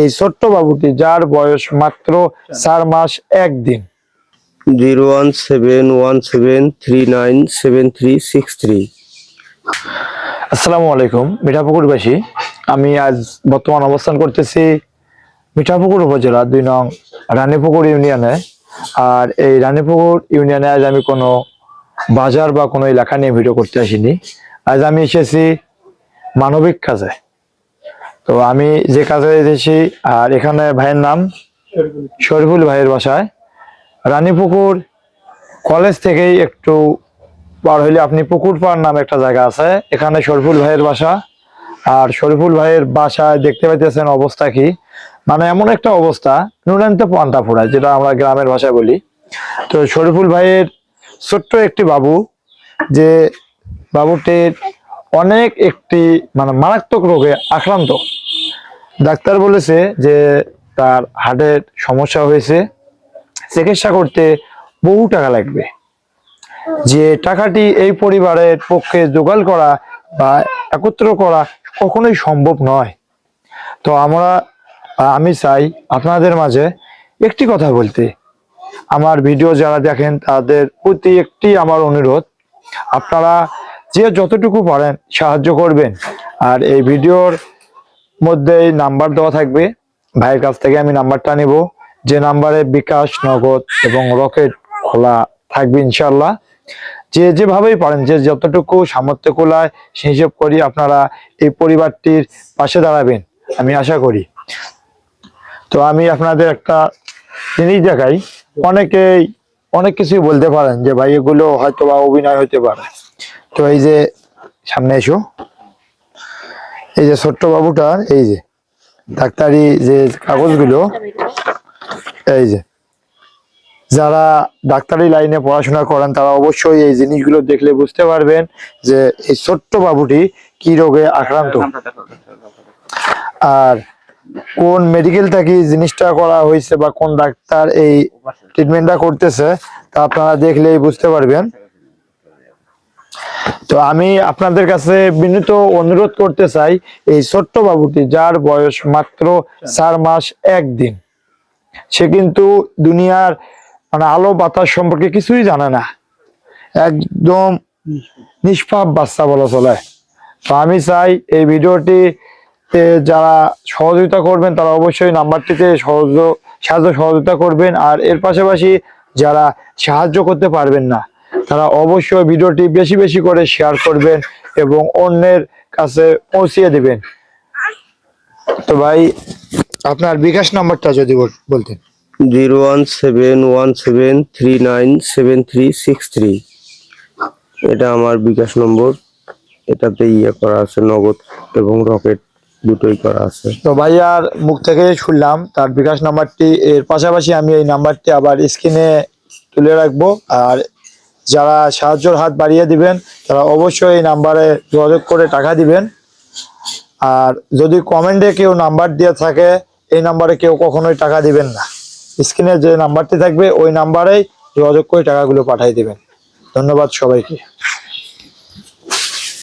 এই ছোট্ট বাবুটি যার বয়স মাত্র চার মাস একদিন। Zero one seven one seven three nine seven three six three. আসসালামু আলাইকুম মিঠাপুকুরবাসী। আমি আজ বর্তমান অবস্থান করতেছি মিঠাপুকুর উপজেলা দুই নং রানীপুকুর ইউনিয়নে। আর এই রানীপুকুর ইউনিয়নে আজ আমি কোনো বাজার বা কোনো এলাকা নিয়ে ভিডিও করতে আসিনি। আজ আমি এসেছি মানবিক কাজে। তো আমি যে কাজে এসেছি, আর এখানে ভাইয়ের নাম শরীফুল ভাইয়ের বাসায়। রানীপুকুর কলেজ থেকেই একটু পার হইলে আপনি পুকুর পাড় নামে একটা জায়গা আছে, এখানে শরীফুল ভাইয়ের বাসা। আর শরীফুল ভাইয়ের বাসায় দেখতে পাইতেছেন অবস্থা কি? মানে এমন একটা অবস্থা নুনান্ত পান্তা ফোড়ায় যেটা আমরা গ্রামের ভাষায় বলি। তো শরীফুল ভাইয়ের ছোট্ট একটি বাবু, যে বাবুটির অনেক একটি মানে মারাত্মক রোগে আক্রান্ত। ডাক্তার বলেছে যে তার হার্টের সমস্যা হয়েছে। চিকিৎসা করতে বহু টাকা লাগবে। যে টাকাটি এই পরিবারের পক্ষে জোগাড় করা বা একত্র করা কখনোই সম্ভব নয়। তো আমরা, আমি চাই আপনাদের মাঝে একটি কথা বলতে। আমার ভিডিও যারা দেখেন তাদের প্রতি একটি আমার অনুরোধ। আপনারা যে যতটুকু পারেন সাহায্য করবেন। আর এই ভিডিওর মধ্যে নাম্বার দেওয়া থাকবে। ভাইয়ের কাছ থেকে আমি নাম্বারটা নিব। যে নাম্বারে বিকাশ, নগদ এবং রকেট খোলা থাকবে ইনশাল্লাহ যে যেভাবেই পারেন, যে যতটুকু সামর্থ্য কোলায়, সেই হিসেব করি আপনারা এই পরিবারটির পাশে দাঁড়াবেন, আমি আশা করি। তো আমি আপনাদের একটা জিনিস দেখাই। অনেকেই অনেক কিছুই বলতে পারেন যে ভাই এগুলো হয়তো বা অভিনয় হতে পারে। তো এই যে সামনে এসো। এই যে ছোট্ট বাবুটার এই যে ডাক্তারি যে কাগজগুলো, এই যে যারা ডাক্তারি লাইনে পড়াশোনা করেন, তারা অবশ্যই এই জিনিসগুলো দেখলে বুঝতে পারবেন যে এই ছোট্ট বাবুটি কি রোগে আক্রান্ত। আর কোন মেডিকেল থেকে জিনিসটা করা হয়েছে বা কোন ডাক্তার এই ট্রিটমেন্টটা করতেছে, তা আপনারা দেখলেই বুঝতে পারবেন। তো আমি আপনাদের কাছে বিনীত অনুরোধ করতে চাই, এই ছোট্ট বাবুটি যার বয়স মাত্র চার মাস একদিন, সে কিন্তু দুনিয়ার মানে আলো বাতাস সম্পর্কে কিছুই জানে না। একদম নিষ্পাপ বাচ্চা বলা চলে। তো আমি চাই এই ভিডিওটি যারা সহযোগিতা করবেন, তারা অবশ্যই নাম্বারটিতে সহযোগ সাহায্য সহযোগিতা করবেন, আর এর পাশাপাশি যারা সাহায্য করতে পারবেন না তারা অবশ্যই ভিডিওটি বেশি বেশি করে শেয়ার করবেন এবং অন্যের কাছে পৌঁছিয়ে দিবেন। তো ভাই আপনার বিকাশ নাম্বারটা যদি বলতেন। Zero one seven one seven three nine seven three six three. এটা আমার বিকাশ নম্বর। এটাতে ইয়ে করা আছে নগদ এবং রকেট দুটোই করা আছে। তো ভাইয়ার মুখ থেকে শুনলাম তার বিকাশ নাম্বারটি এর পাশাপাশি আমি এই নাম্বারটি আবার স্ক্রিনে তুলে রাখব। আর যারা সাহায্যর হাত বাড়িয়ে দিবেন, তারা অবশ্যই এই নাম্বারে যোগাযোগ করে টাকা দিবেন। আর যদি কমেন্টে কেউ নাম্বার দিয়ে থাকে, এই নাম্বারে কেউ কখনোই টাকা দিবেন না। স্ক্রিনে যে নাম্বারটি থাকবে, ওই নাম্বারেই যোগাযোগ করে টাকাগুলো পাঠিয়ে দিবেন। ধন্যবাদ সবাইকে।